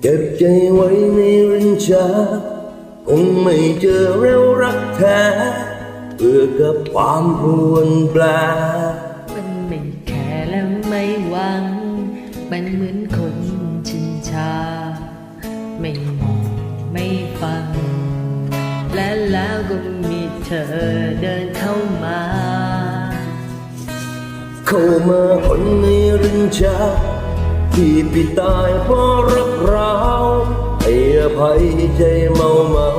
เก็บใจไว้ในรินชาคงไม่เจอแล้วรักแท้เพื่อกับความพรวนแปลมันไม่แคร์และไม่หวัง มันเหมือนคนชินชา ไม่มองไม่ฟัง และแล้วก็มีเธอเดินเข้ามา เข้ามาคนในรินชา ที่พี่ตายเพราะรักเราให้อภัยใจเมาเมา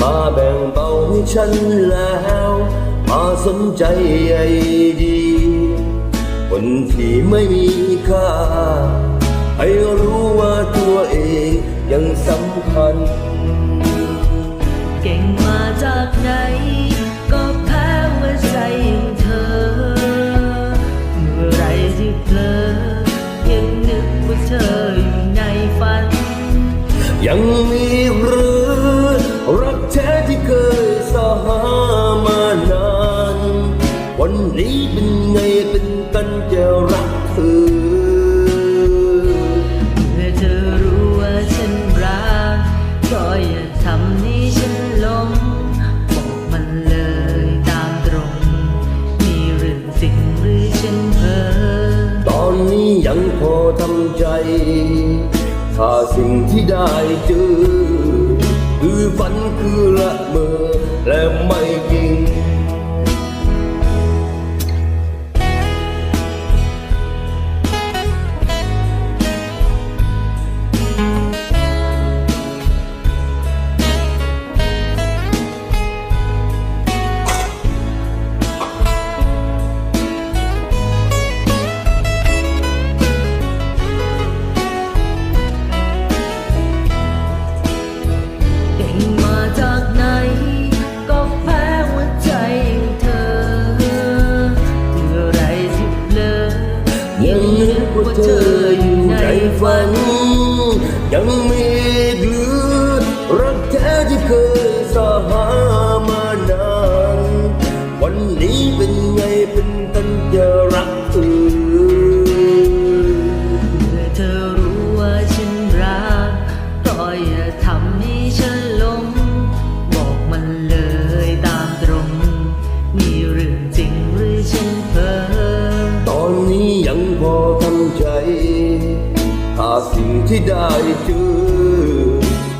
มาแบ่งเบาให้ฉันแล้วมาสนใจใยดี คนที่ไม่มีค่า ให้รู้ว่าตัวเองยังสำคัญ เก่งมาจากไหน ฝัน ยังมีหรือรักแท้ที่เคยสหามานาน วันนี้เป็นไงเป็นกันจะรักเธอเมื่อเธอรู้ว่าฉันรักก็อย่าทำให้ฉันหลงบอกมันเลยตามตรงมีเรื่องจริงรือฉันเพ้อตอนนี้ยังพอทำใจ ถ้าสิ่งที่ได้เจอ คือฝันคือละเมอและไม่ ฝัน ยังมีหรือรักแท้ที่เคยสหามานาน วันนี้เป็นไงเป็นกันจะรักเธอเมื่อเธอรู้ว่าฉันรักก็อย่าทำให้ฉันหลง บอกมันเลยตามตรง มีเรื่องจริงหรือฉันเพ้อตอนนี้ยังพอทำใจ ถ้าสิ่งที่ได้เจอ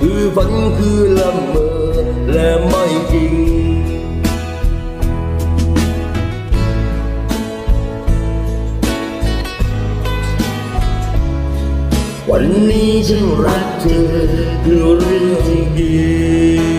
คือฝันคือละเมอและไม่จริง วันนี้ฉันรักเธอคือเรื่องดี